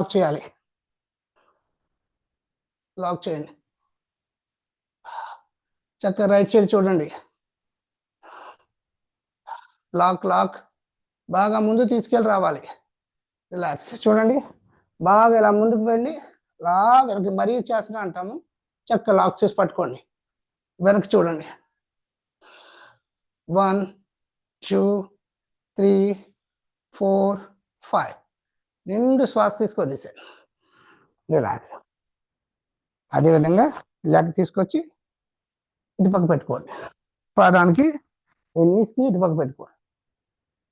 Lock చేయాలి. Lock చేయండి. చక్కగా రైట్ సైడ్ చూడండి. Lock lock. బాగా ముందు తీసుకెళ్ళి రావాలి. రిలాక్స్. చూడండి. బాగా ఇలా ముందుకు వెళ్ళి లా వెనక్కి మరీ చేస్తున్నా అంటాము. చక్కగా లాక్ చేసి పట్టుకోండి. వెనక్కి చూడండి. One two three four five. నిండు శ్వాస తీసుకోదీసాడు రిలాక్స్. అదేవిధంగా లెగ్ తీసుకొచ్చి ఇటు పక్క పెట్టుకోండి. పాదానికి నీస్కి ఇటు పక్క పెట్టుకోండి.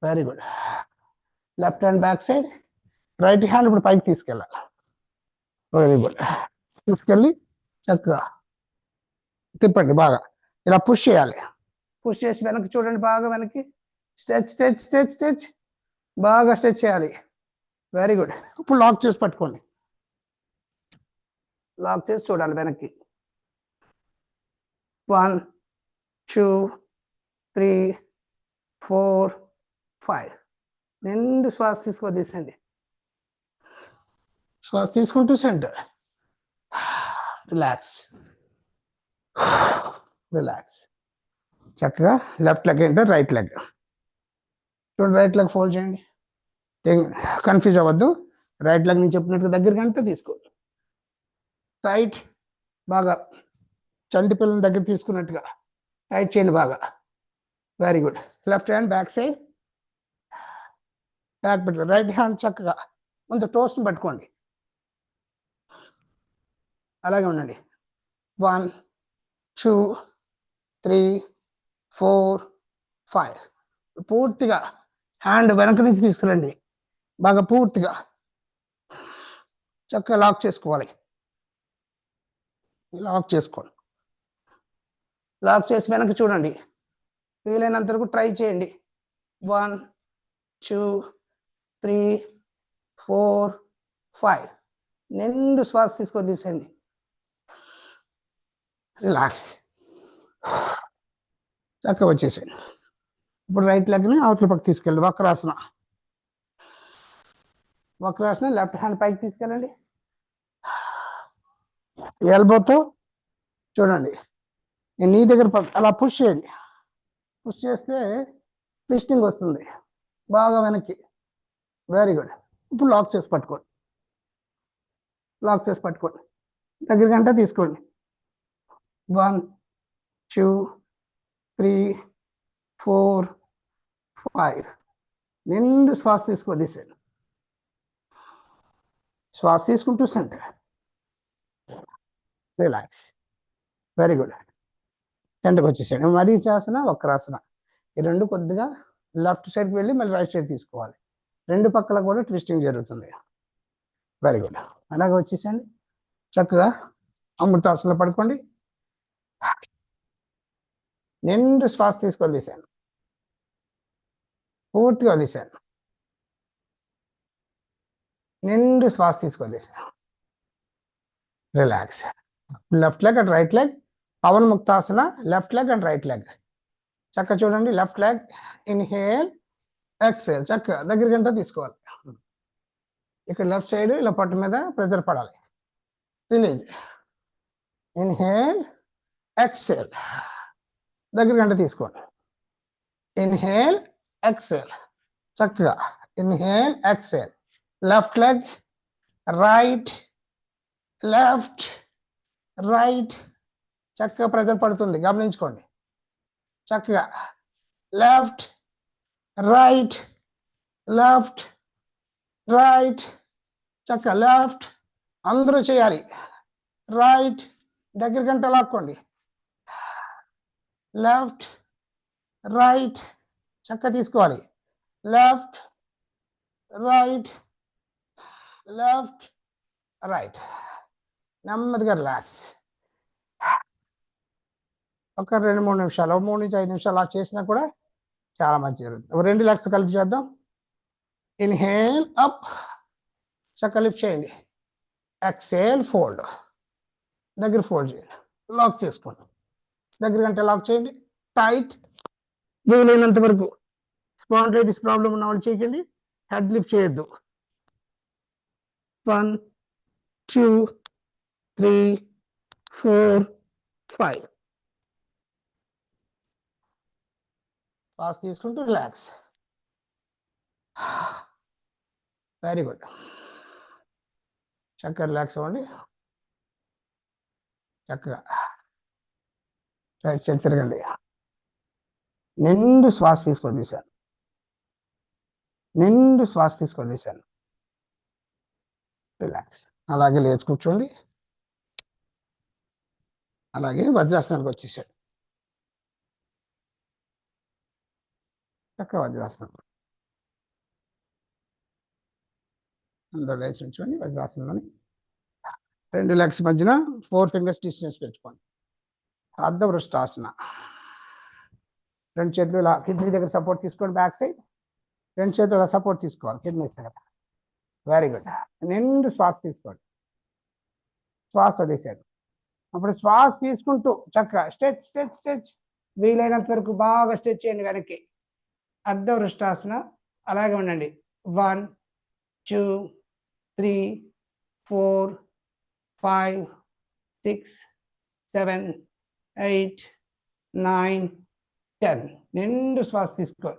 Very good left hand back side right hand ఇప్పుడు పైకి తీసుకెళ్ళాలి. వెరీ గుడ్ తీసుకెళ్ళి చక్కగా తిప్పండి బాగా. ఇలా పుష్ చేయాలి. పుష్ చేసి వెనక్కి చూడండి బాగా వెనక్కి. స్ట్రెచ్ స్ట్రెచ్ స్ట్రెచ్ స్ట్రెచ్ బాగా స్ట్రెచ్ చేయాలి. వెరీ గుడ్ ఇప్పుడు లాక్ చేసి పట్టుకోండి. లాక్ చేసి చూడాలి వెనక్కి. One two three four five రెండు శ్వాస తీసుకోదీసండి శ్వాస తీసుకుంటూ సెంటర్ రిలాక్స్ రిలాక్స్ చక్కగా లెఫ్ట్ లెగ్ అయితే రైట్ లెగ్ చూడండి రైట్ లెగ్ ఫోల్డ్ చేయండి. కన్ఫ్యూజ్ అవ్వద్దు. రైట్ లెగ్ నేను చెప్పినట్టుగా దగ్గరికి అంటే తీసుకోండి రైట్ బాగా చంటి పిల్లల దగ్గర తీసుకున్నట్టుగా. టైట్ చేయండి బాగా. Very good left hand back side back పెట్టు రైట్ హ్యాండ్ చక్కగా. ముందు టోస్ట్ని పట్టుకోండి. అలాగే ఉండండి. One two three four five పూర్తిగా హ్యాండ్ వెనక నుంచి తీసుకురండి. బాగా పూర్తిగా చక్కగా లాక్ చేసుకోవాలి. లాక్ చేసుకోండి లాక్ చేసి వెనక్కి చూడండి. వీలైనంత వరకు ట్రై చేయండి. One two three four five. నిండు శ్వాస తీసుకొని తీసేయండి. రిలాక్స్. చక్కగా వచ్చేసేయండి. ఇప్పుడు రైట్ లెగ్ని అవతల పక్క తీసుకెళ్ళి వక్రాసన. వక్రాసనం లెఫ్ట్ హ్యాండ్ పైకి తీసుకెళ్ళండి. ఎల్బోతో చూడండి. నేను నీ దగ్గర అలా పుష్ చేయండి. పుష్ చేస్తే ట్విస్టింగ్ వస్తుంది. బాగా వెనక్కి. వెరీ గుడ్ ఇప్పుడు లాక్ చేసి పట్టుకోండి. లాక్ చేసి పట్టుకోండి. దగ్గర గంట తీసుకోండి. One two three four five నిండు శ్వాస తీసుకో తీసాను శ్వాస తీసుకుంటూ సెంటర్. రిలాక్స్. Very good. సెంటర్కి వచ్చేసాడు మరీ చేసిన వక్రాసన ఈ రెండు కొద్దిగా లెఫ్ట్ సైడ్కి వెళ్ళి మళ్ళీ రైట్ సైడ్ తీసుకోవాలి. రెండు పక్కల కూడా ట్విస్టింగ్ జరుగుతుంది. Very good. అలాగే వచ్చేసండి చక్కగా అమృతాసనలో పడుకోండి. నిండు శ్వాస తీసుకొని తీశాను పూర్తిగా వదిలేశాను నిండు శ్వాస తీసుకొని relax left leg and right leg Pawan ముక్తాసన left leg and right leg చక్క చూడండి. లెఫ్ట్ లెగ్ ఇన్హేల్ ఎక్సేల్ చక్క. దగ్గర గంట తీసుకోవాలి. ఇక్కడ లెఫ్ట్ సైడ్ ఇలా పట్టు మీద ప్రెజర్ పడాలి. రిలీజ్ ఇన్హేల్ ఎక్సేల్ దగ్గర గంట తీసుకోండి. ఇన్హేల్ ఎక్సేల్ చక్కగా. Inhale exhale left leg right left right చక్కగా ప్రెజర్ పడుతుంది. గమనించుకోండి. చక్కగా. లెఫ్ట్ రైట్ లెఫ్ట్ రైట్ చక్కగా. లెఫ్ట్ అందరూ చేయాలి. రైట్ దగ్గర గంట లాక్కోండి. లెఫ్ట్ రైట్ చక్క తీసుకోవాలి. లెఫ్ట్ రైట్ లెఫ్ట్ రైట్ నెమ్మదిగా రిలాక్స్ ఒక రెండు మూడు నిమిషాలు ఒక మూడు నుంచి ఐదు నిమిషాలు అలా చేసినా కూడా చాలా మంచి జరుగుతుంది. ఒక రెండు లెగ్స్ కలిపి చేద్దాం. ఇన్హేల్ అప్ చక్క లిఫ్ట్ చేయండి. ఎక్సేల్ ఫోల్డ్ దగ్గర ఫోల్డ్ చేయండి. లాక్ చేసుకోండి. దగ్గర గంట లాక్ చేయండి. టైట్ వీలైనంత వరకు. స్పాండ్లైటిస్ ప్రాబ్లం ఉన్న వాళ్ళు చేయకండి. హెడ్ లిఫ్ట్ చేయొద్దు. One two three four five. Pass తీసుకుంటూ రిలాక్స్ వెరీ గుడ్ చక్కగా రిలాక్స్ అవ్వండి. చక్కగా. రైట్ సైడ్ తిరగండి నిండు శ్వాస తీసుకొని తీశాను. నిండు శ్వాస తీసుకొని తీశాను. రిలాక్స్ అలాగే లేచి కూర్చోండి. అలాగే వజ్రాసనానికి వచ్చేసాడు. చక్కగా వజ్రాసనం. అందరూ లేచి ఉంచుకొని వజ్రాసనంలోని. రెండు లెగ్స్ మధ్యన ఫోర్ ఫింగర్స్ డిస్టెన్స్ పెట్టుకోండి. అర్ధవృష్టాసన. రెండు చేతులు ఇలా కిడ్నీ దగ్గర సపోర్ట్ తీసుకోండి బ్యాక్ సైడ్. రెండు చేతులు ఇలా సపోర్ట్ తీసుకోవాలి కిడ్నీ దగ్గర. వెరీ గుడ్ నిండు శ్వాస తీసుకోండి. శ్వాస వదిలేశాడు అప్పుడు శ్వాస తీసుకుంటూ చక్కగా స్ట్రెచ్ స్ట్రెచ్ స్ట్రెచ్. వీలైనంత వరకు బాగా స్ట్రెచ్ చేయండి వెనక్కి. అర్ధవృష్టాసన అలాగే ఉండండి. One two three four five six seven eight nine ten. నిండు శ్వాస తీసుకో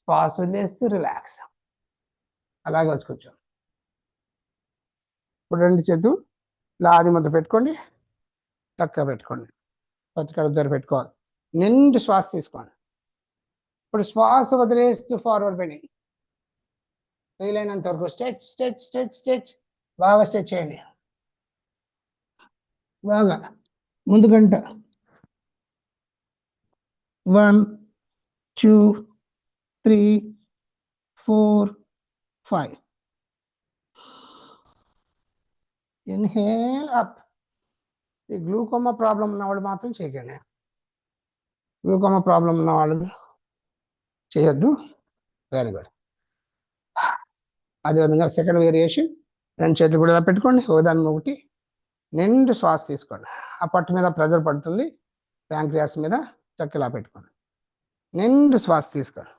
శ్వాస వదిలేస్తూ రిలాక్స్. అలాగే వచ్చి ఇప్పుడు రెండు చేతులు ఇలా ఆది ముద్ర పెట్టుకోండి చక్కగా పెట్టుకోండి కొత్త దగ్గర పెట్టుకోవాలి. నిండు శ్వాస తీసుకోండి. ఇప్పుడు శ్వాస వదిలేస్తూ ఫార్వర్డ్ బెండింగ్ వీలైనంత వరకు స్ట్రెచ్ స్ట్రెచ్ స్ట్రెచ్ స్ట్రెచ్ బాగా స్ట్రెచ్ చేయండి. బాగా. ముందు గంట. One two three four five inhale up ఈ గ్లూకోమా ప్రాబ్లం ఉన్న వాళ్ళు మాత్రం చేయకండి. గ్లూకోమా ప్రాబ్లం ఉన్న వాళ్ళు చేయొద్దు. వెరీ గుడ్ అదేవిధంగా సెకండ్ వేరియేషన్ రెండు చేతులు కూడా ఇలా పెట్టుకోండి. ఒకదాని ఒకటి. నిండు శ్వాస తీసుకోండి. ఆ పట్టు మీద ప్రెజర్ పడుతుంది. ప్యాంక్రియాస్ మీద చక్క ఇలా పెట్టుకోండి. నిండు శ్వాస తీసుకోండి.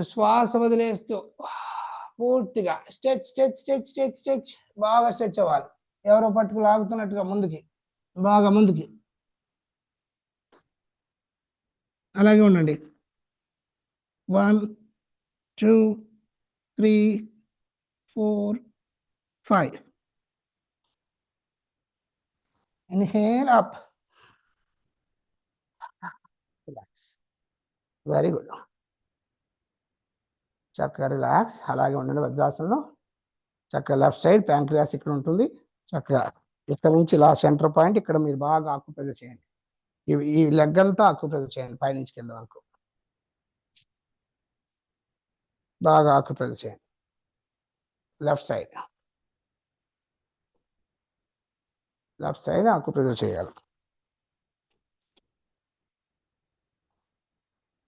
శ్వాస వదిలేస్తూ పూర్తిగా stretch stretch stretch stretch stretch బాగా స్ట్రెచ్ అవ్వాలి. ఎవరో పట్టుకు లాగుతున్నట్టుగా ముందుకి బాగా ముందుకి. అలాగే ఉండండి. One two three four five. Inhale up. Relax very good చక్కగా రిలాక్స్ అలాగే ఉండండి వజ్రాసనంలో. చక్కగా లెఫ్ట్ సైడ్ ప్యాంక్రియాస్ ఇక్కడ ఉంటుంది. చక్కగా ఇక్కడ నుంచి ఇలా సెంటర్ పాయింట్ ఇక్కడ మీరు బాగా ఆకుప్రెజర్ చేయండి. ఈ- ఈ లెగ్ అంతా ఆకుప్రెజర్ చేయండి పైనుంచి కింద వరకు. బాగా ఆకుప్రెజర్ చేయండి. Left side left side acupressure చేయాలి.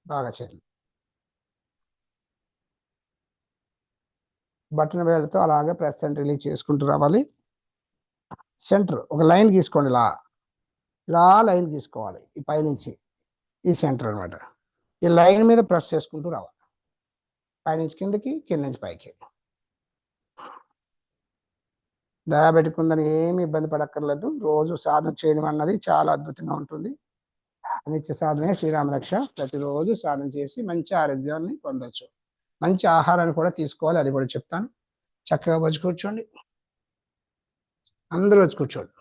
బాగా చేయండి. బటన్ వేలతో అలాగే ప్రెస్ అండ్ రిలీజ్ చేసుకుంటూ రావాలి. సెంటర్ ఒక లైన్ గీసుకోండి ఇలా. ఇలా లైన్ గీసుకోవాలి ఈ పైనుంచి ఈ సెంటర్ అన్నమాట. ఈ లైన్ మీద ప్రెస్ చేసుకుంటూ రావాలి. పైనుంచి కిందకి కింద నుంచి పైకి. డయాబెటిక్ ఉందని ఏమి ఇబ్బంది పడక్కర్లేదు. రోజు సాధన చేయడం అన్నది చాలా అద్భుతంగా ఉంటుంది. నిత్య సాధనే శ్రీరామ రక్ష. ప్రతిరోజు సాధన చేసి మంచి ఆరోగ్యాన్ని పొందొచ్చు. మంచి ఆహారాన్ని కూడా తీసుకోవాలి అది కూడా చెప్తాను. చక్కగా వచ్చి కూర్చోండి. అందరూ వచ్చి కూర్చోండి.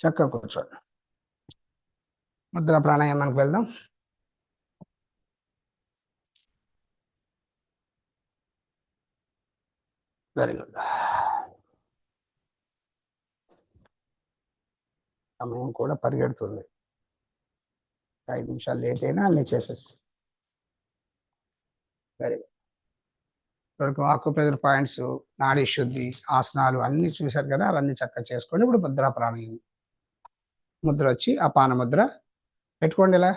చక్కగా కూర్చోండి. ముద్ర ప్రాణాయామానికి వెళ్దాం. వెరీ గుడ్ సమయం కూడా పరిగెడుతుంది. ఐదు నిమిషాలు లేట్ అయినా అన్ని చేసేస్తాం. వెరీ గుడ్ వరకు ఆకుప్రెజర్ పాయింట్స్ నాడీ శుద్ధి ఆసనాలు అన్ని చూశారు కదా అవన్నీ చక్కగా చేసుకోండి ఇప్పుడు ముద్ర ప్రాణాయామం ముద్ర వచ్చి అపాన ముద్ర పెట్టుకోండి ఇలా.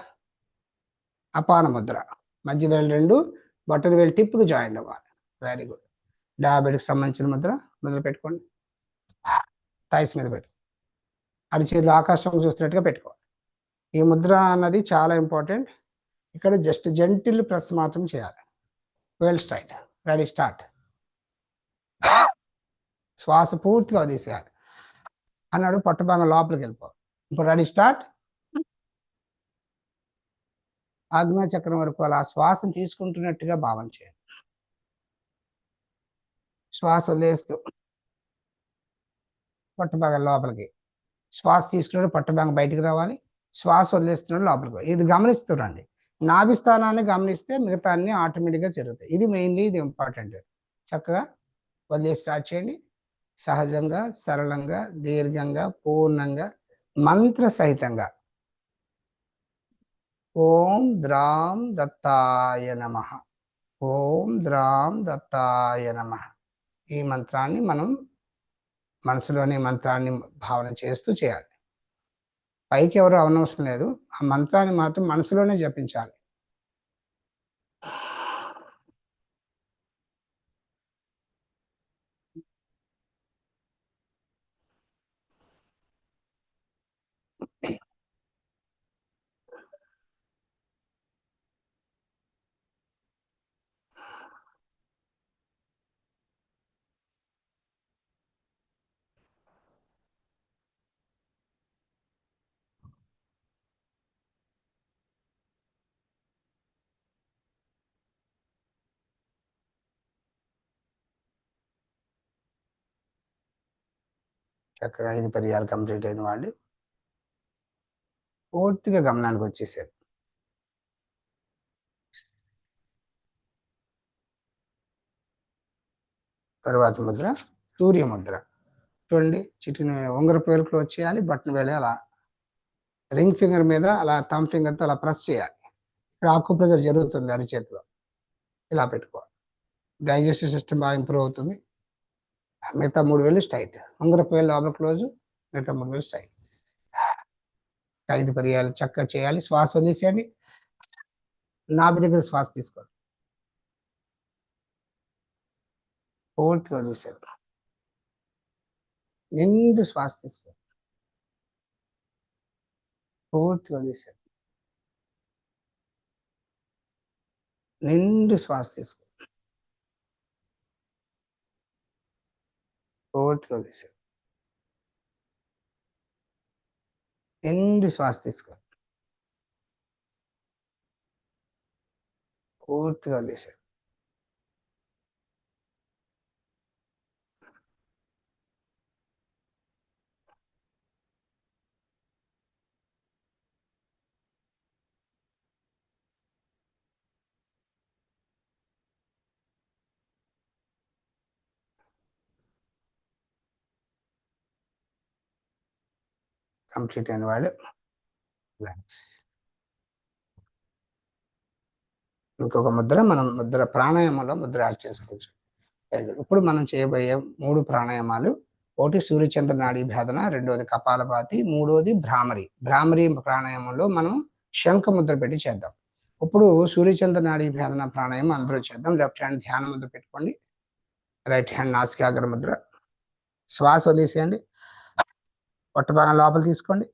అపాన ముద్ర. మధ్య వేలు రెండు బట్టలు వేలు టిప్కి జాయిన్ అవ్వాలి. వెరీ గుడ్ డయాబెటిక్ సంబంధించిన ముద్ర ముద్ర పెట్టుకోండి. థైస్ మీద పెట్టు. అరిచేతులు ఆకాశం చూస్తున్నట్టుగా పెట్టుకోవాలి ఈ ముద్ర అన్నది చాలా ఇంపార్టెంట్. ఇక్కడ జస్ట్ జెంటిల్ ప్రెస్ మాత్రం చేయాలి. వెల్ స్ట్రైట్ రెడీ స్టార్ట్ శ్వాస పూర్తిగా వదిలేసేయాలి. అన్నాడు పట్టుబంగ లోపలికి వెళ్ళిపో. ఇప్పుడు రెడీ స్టార్ట్ ఆజ్ఞా చక్రం వరకు అలా శ్వాసను తీసుకుంటున్నట్టుగా భావన చేయండి. శ్వాస వదిలేస్తూ పట్టుబంగ లోపలికి. శ్వాస తీసుకున్నాడు పట్టుబంగ బయటికి రావాలి. శ్వాస వదిలేస్తున్నాడు లోపలికి ఇది గమనిస్తురండి నాభి స్థానాన్ని గమనిస్తే మిగతా అన్ని ఆటోమేటిక్గా జరుగుతాయి. ఇది మెయిన్లీ ఇది ఇంపార్టెంట్. చక్కగా వదిలే స్టార్ట్ చేయండి. సహజంగా సరళంగా దీర్ఘంగా పూర్ణంగా మంత్ర సహితంగా ఓం ద్రాం దత్తాయ నమ. ఓం ద్రాం దత్తాయ నమ. ఈ మంత్రాన్ని మనం మనసులోని మంత్రాన్ని భావన చేస్తూ చేయాలి. పైకి ఎవరు అవనవసరం లేదు. ఆ మంత్రాన్ని మాత్రం మనసులోనే జపించాలి. చక్కగా ఐదు పర్యాలు కంప్లీట్ అయిన వాళ్ళు పూర్తిగా గమనానికి వచ్చేసారు. తర్వాత ముద్ర సూర్య ముద్ర. చూడండి చిటిని ఉంగర పేరుకులు వచ్చేయాలి బటన్ వేళ అలా రింగ్ ఫింగర్ మీద అలా థమ్ ఫింగర్తో అలా ప్రెస్ చేయాలి. ఇక్కడ ఆకు ప్రెజర్ జరుగుతుంది అరిచేతిలో. ఇలా పెట్టుకోవాలి. డైజెస్టివ్ సిస్టమ్ బాగా ఇంప్రూవ్ అవుతుంది. మిగతా మూడు వేలు స్ట్రైట్. ఉంగరపు వేలు లోపల క్లోజ్ మిగతా మూడు వేలు స్ట్రైట్. ఐదు పర్యాలు చక్కగా చేయాలి. శ్వాస వదిలేసేయండి. నాభి దగ్గర శ్వాస తీసుకోండి. పూర్తిగా వదిలేసేయండి. నిండు శ్వాస తీసుకోండి. పూర్తిగా వదిలేసేయండి. నిండు శ్వాస తీసుకోండి. పూర్తిగా వదిలేసాడు నిండు శ్వాస తీసుకోండి పూర్తిగా వదిలేసాడు కంప్లీట్ అయిన వాళ్ళు రిలాక్స్. ఇంకొక ముద్ర మనం ముద్ర ప్రాణాయామంలో ముద్ర యాడ్ చేసుకోవచ్చు. ఇప్పుడు మనం చేయబోయే మూడు ప్రాణాయామాలు. ఒకటి సూర్యచంద్ర నాడీ భేదన రెండోది కపాలపాతి మూడోది భ్రామరి. భ్రామరి ప్రాణాయామంలో మనం శంఖ ముద్ర పెట్టి చేద్దాం. ఇప్పుడు సూర్యచంద్ర నాడీ భేదన ప్రాణాయామం అందరూ చేద్దాం. లెఫ్ట్ హ్యాండ్ ధ్యాన ముద్ర పెట్టుకోండి. Right hand నాసికాగ్ర Mudra. శ్వాస వదిలేసేయండి. పొట్ట భాగం లోపల తీసుకోండి.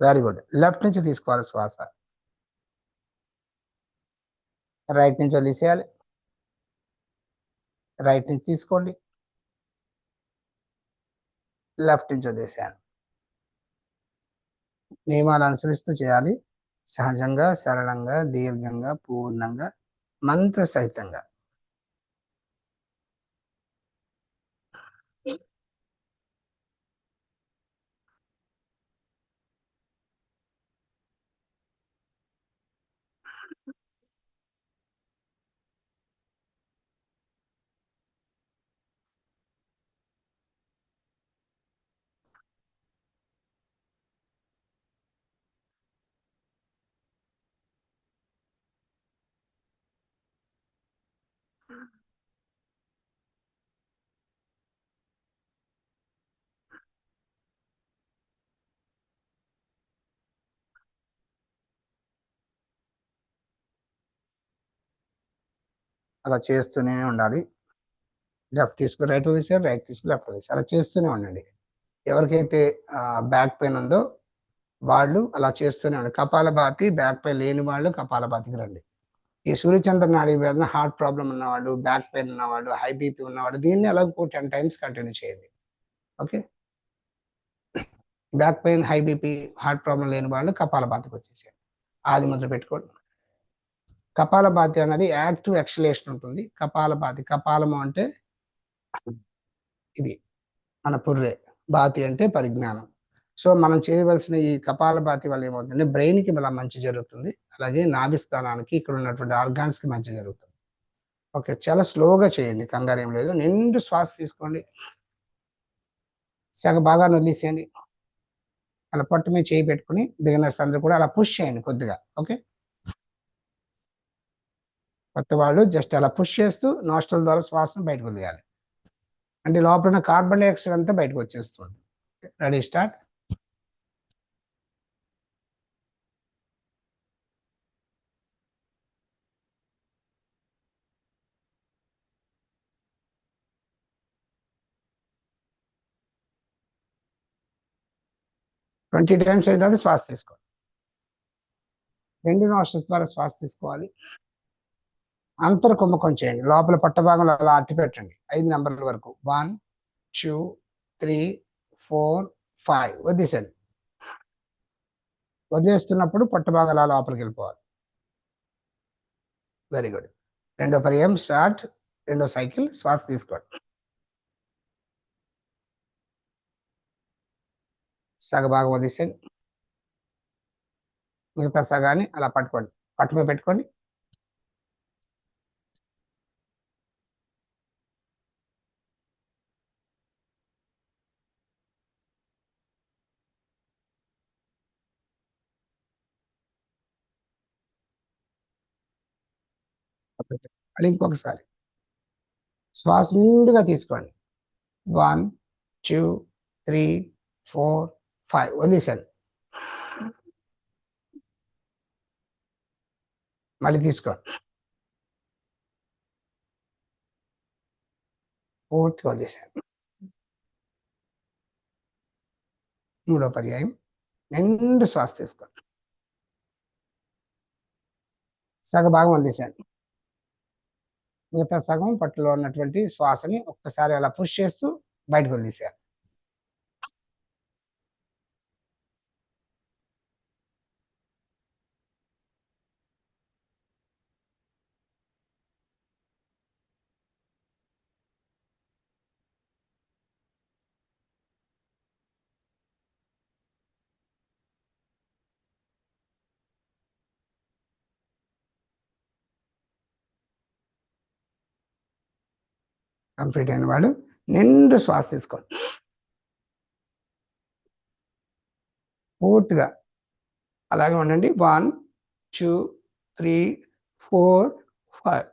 వెరీ గుడ్ లెఫ్ట్ నుంచి తీసుకోవాలి శ్వాస. రైట్ నుంచి వదిలేసేయాలి. రైట్ నుంచి తీసుకోండి. లెఫ్ట్ నుంచి వదిలేసాను నియమాలు అనుసరిస్తూ చేయాలి. సహజంగా సరళంగా దీర్ఘంగా పూర్ణంగా మంత్ర సహితంగా అలా చేస్తూనే ఉండాలి. లెఫ్ట్ తీసుకుని రైట్ వదిలేసారు రైట్ తీసుకుని లెఫ్ట్ వదిలేసారు అలా చేస్తూనే ఉండండి. ఎవరికైతే బ్యాక్ పెయిన్ ఉందో వాళ్ళు అలా చేస్తూనే ఉండండి. కపాలభాతి బ్యాక్ పెయిన్ లేని వాళ్ళు కపాలభాతికి రండి. ఈ సూర్యచంద్ర నాడీ వేదన హార్ట్ ప్రాబ్లం ఉన్నవాడు బ్యాక్ పెయిన్ ఉన్నవాడు హై బీపీ ఉన్నవాడు దీన్ని అలా టెన్ టైమ్స్ కంటిన్యూ చేయండి. Okay? Back pain high BP heart problem లేని వాళ్ళు కపాలభాతికి వచ్చేసేయండి. ఆది ముద్ర పెట్టుకోండి. కపాలభాతి అనేది యాక్టివ్ ఎక్సలేషన్ ఉంటుంది. కపాలభాతి కపాలము అంటే ఇది మన పుర్రే బాతి అంటే పరిజ్ఞానం. సో మనం చేయవలసిన ఈ కపాలభాతి వల్ల ఏమవుతుందంటే బ్రెయిన్కి మళ్ళీ మంచి జరుగుతుంది. అలాగే నాభిస్థానానికి ఇక్కడ ఉన్నటువంటి ఆర్గాన్స్కి మంచి జరుగుతుంది. ఓకే చాలా స్లోగా చేయండి కంగారు ఏం లేదు. నిండు శ్వాస తీసుకోండి. సగ బాగా వదిలేసేయండి. అలా పట్టు మీద చేయి పెట్టుకుని బిగినర్స్ అందరూ కూడా అలా పుష్ చేయండి కొద్దిగా. ఓకే? కొత్త వాళ్ళు జస్ట్ అలా పుష్ చేస్తూ నోస్టల్ ద్వారా శ్వాసను బయటకు వదిలేయాలి. అంటే లోపల ఉన్న కార్బన్ డైఆక్సైడ్ అంతా బయటకు వచ్చేస్తుంది. రెడీ స్టార్ట్ ట్వంటీ టైమ్స్ అయిన తర్వాత శ్వాస తీసుకోవాలి. రెండు నోస్టల్స్ ద్వారా శ్వాస తీసుకోవాలి. అంతర్ కుంభకం చేయండి. లోపల పట్టభాగంలో అలా అట్టి పెట్టండి. ఐదు నెంబర్ల వరకు. One two three four five. వదిలేసండి వదిలేస్తున్నప్పుడు పట్టభాగాలు అలా లోపలికి వెళ్ళిపోవాలి. వెరీ గుడ్ రెండో పర్యాయం స్టార్ట్. రెండో సైకిల్ శ్వాస తీసుకోండి. సగభాగం వదిలేసండి మిగతా సగాన్ని అలా పట్టుకోండి. పట్టు పెట్టుకోండి. మళ్ళీ ఇంకొకసారి. శ్వాస నిండుగా తీసుకోండి. One two three four five వదిలేసండి మళ్ళీ తీసుకోండి. పూర్తిగా వదిలేసాను మూడో పర్యాయం. నిండు శ్వాస తీసుకోండి. సగ భాగం వదిలేసాను మిగతా సగం పట్టులో ఉన్నటువంటి శ్వాసని ఒక్కసారి అలా పుష్ చేస్తూ బయటకు వదిలేసారు కంప్లీట్ అయిన వాళ్ళు నిండు శ్వాస తీసుకోండి పూర్తిగా అలాగే ఉండండి. One two three four five.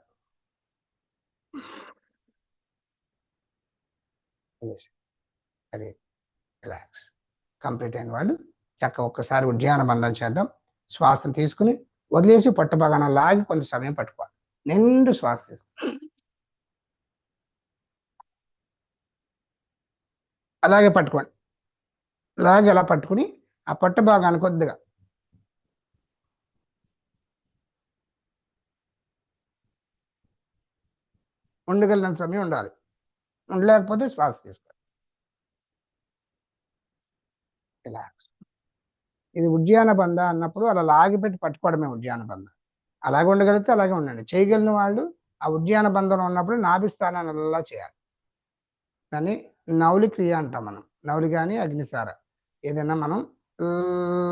Relax complete అయిన వాళ్ళు చక్క ఒక్కసారి ఉద్యాన బంధం చేద్దాం. శ్వాసను తీసుకుని వదిలేసి పట్టు భాగాన లాగి కొంత సమయం పట్టుకోవాలి. నిండు శ్వాస తీసుకుని అలాగే పట్టుకోండి అలాగే అలా పట్టుకుని ఆ పట్టు భాగాన్ని కొద్దిగా ఉండగలిగిన సమయం ఉండాలి. ఉండలేకపోతే శ్వాస తీసుకోండి ఇలా. ఇది ఉద్యాన బంధ అన్నప్పుడు అలా లాగిపెట్టి పట్టుకోవడమే ఉద్యాన బంధ. అలాగే ఉండగలిగితే అలాగే ఉండండి. చేయగలిగిన వాళ్ళు ఆ ఉద్యాన బంధంలో ఉన్నప్పుడు నాభిస్థానాన్ని అలా చేయాలి. దాన్ని నవలి క్రియ అంటాం మనం. నవలి కానీ అగ్నిసార. ఏదైనా మనం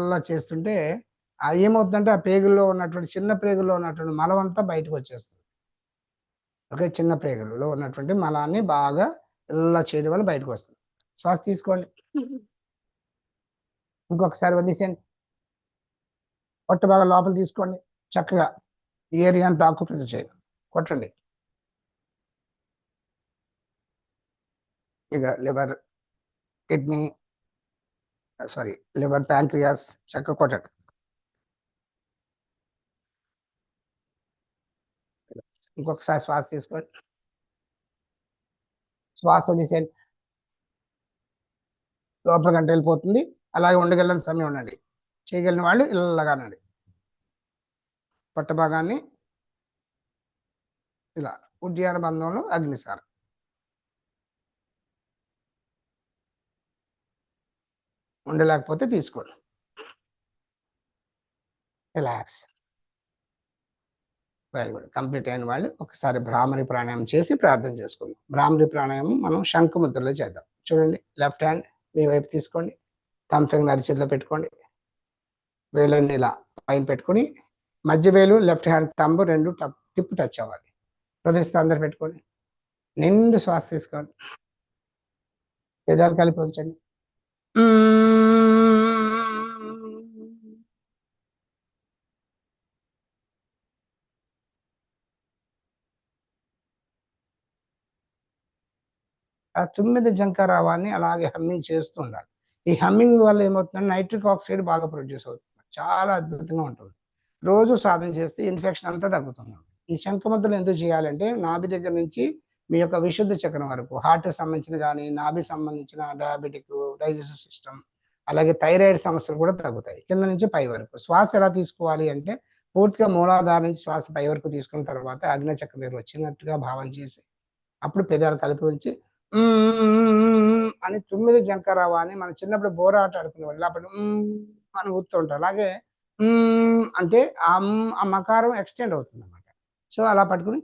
ఇలా చేస్తుంటే అది ఏమవుతుందంటే ఆ పేగుల్లో ఉన్నటువంటి చిన్న ప్రేగుల్లో ఉన్నటువంటి మలమంతా బయటకు వచ్చేస్తుంది. ఓకే? చిన్న ప్రేగులలో ఉన్నటువంటి మలాన్ని బాగా ఇలా చేయడం వల్ల బయటకు వస్తుంది. శ్వాస తీసుకోండి. ఇంకొకసారి వదిలేసేయండి పొట్ట బాగా లోపల తీసుకోండి. చక్కగా ఏరియా అంతా ఆకుపచ్చ చేయండి. కొట్టండి. ఇక liver kidney sorry liver pancreas చెక్క కొట్టండి. ఇంకొకసారి శ్వాస తీసుకోండి. శ్వాస తీసేయండి. లోపల గంట వెళ్ళిపోతుంది. అలాగే ఉండగలని సమయం ఉండండి. చేయగలిగిన వాళ్ళు ఇలాగానండి పొట్ట భాగాన్ని ఇలా ఉద్యాన బంధంలో అగ్నిసారం. ఉండలేకపోతే తీసుకోండి రిలాక్స్. Very good. కంప్లీట్ అయిన వాళ్ళు ఒకసారి భ్రామరి ప్రాణాయామం చేసి ప్రార్థన చేసుకుందాం. భ్రామరి ప్రాణాయామం మనం శంఖు ముద్రలో చేద్దాం. చూడండి లెఫ్ట్ హ్యాండ్ మీ వైపు తీసుకోండి. థమ్ ఫింగర్ అరిచేతిలో పెట్టుకోండి. వేళ్ళని ఇలా పైన పెట్టుకొని మధ్య వేలు లెఫ్ట్ హ్యాండ్ తంబు రెండు టప్ టిప్ టచ్ అవ్వాలి. హృదయస్థ అందరు పెట్టుకోండి. నిండు శ్వాస తీసుకోండి. పెదాలు కలిపి ఉంచండి. ఆ తొమ్మిది జంకారావాన్ని అలాగే హమ్మింగ్ చేస్తూ ఉండాలి ఈ హమ్మింగ్ వల్ల ఏమవుతుందంటే నైట్రిక్ ఆక్సైడ్ బాగా ప్రొడ్యూస్ అవుతుంది. చాలా అద్భుతంగా ఉంటుంది. రోజు సాధన చేస్తే ఇన్ఫెక్షన్ అంతా తగ్గుతుంది. ఈ శంఖముద్రలు ఎందుకు చేయాలంటే నాభి దగ్గర నుంచి మీ యొక్క విశుద్ధ చక్రం వరకు హార్ట్ సంబంధించిన కానీ నాభి సంబంధించిన డయాబెటిక్ డైజెస్టివ్ సిస్టమ్ అలాగే థైరాయిడ్ సమస్యలు కూడా తగ్గుతాయి కింద నుంచి పై వరకు. శ్వాస ఎలా తీసుకోవాలి అంటే పూర్తిగా మూలాధార నుంచి శ్వాస పై వరకు తీసుకున్న తర్వాత అగ్ని చక్రం దగ్గర వచ్చినట్టుగా భావం చేసి అప్పుడు పెదాలు కలిపి ఉంచి అని తొమ్మిది జంకరావా అని మనం చిన్నప్పుడు బోర ఆట ఆడుకునే అప్పుడు అని ఊతుంటారు అలాగే అంటే ఆ ఆ మకారం ఎక్స్టెండ్ అవుతుంది అనమాట సో అలా పట్టుకుని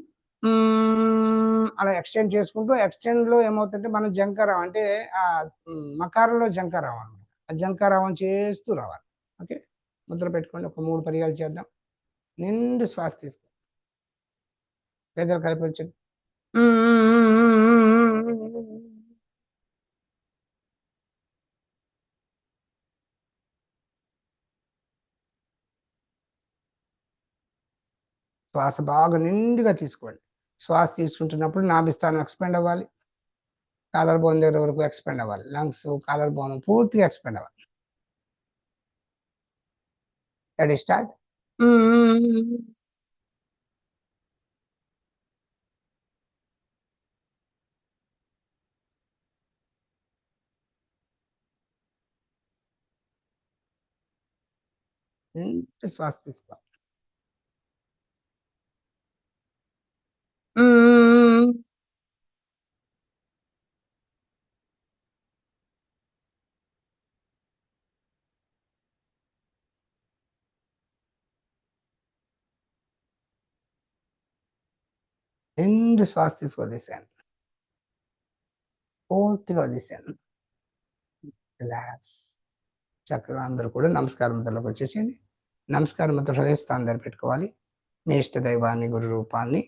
అలా ఎక్స్టెండ్ చేసుకుంటూ ఎక్స్టెండ్లో ఏమవుతుందంటే మనం జంకారావం అంటే ఆ మకారంలో జంకారావం అనమాట ఆ జంకారావం చేస్తూ రావాలి. ఓకే? ముద్ర పెట్టుకోండి ఒక మూడు పర్యాలు చేద్దాం. నిండు శ్వాస తీసుకో. పేదలు కలిపి శ్వాస బాగా నిండుగా తీసుకోండి శ్వాస తీసుకుంటున్నప్పుడు నాభిస్థానం ఎక్స్పెండ్ అవ్వాలి కాలర్ బోన్ దగ్గర వరకు ఎక్స్పెండ్ అవ్వాలి లంగ్స్ కాలర్ బోన్ పూర్తిగా ఎక్స్పెండ్ అవ్వాలి రెడీ స్టార్ట్ శ్వాస తీసుకోవాలి రెండు శ్వాస తీసుకు వదిలేసాను పూర్తిగా వదిలేసాను రిలాక్స్ చక్కగా అందరూ కూడా నమస్కారం ముద్రలోకి వచ్చేసేయండి నమస్కారం ముద్ర హృదయస్థానం దగ్గర పెట్టుకోవాలి మీ ఇష్ట దైవాన్ని గురు రూపాన్ని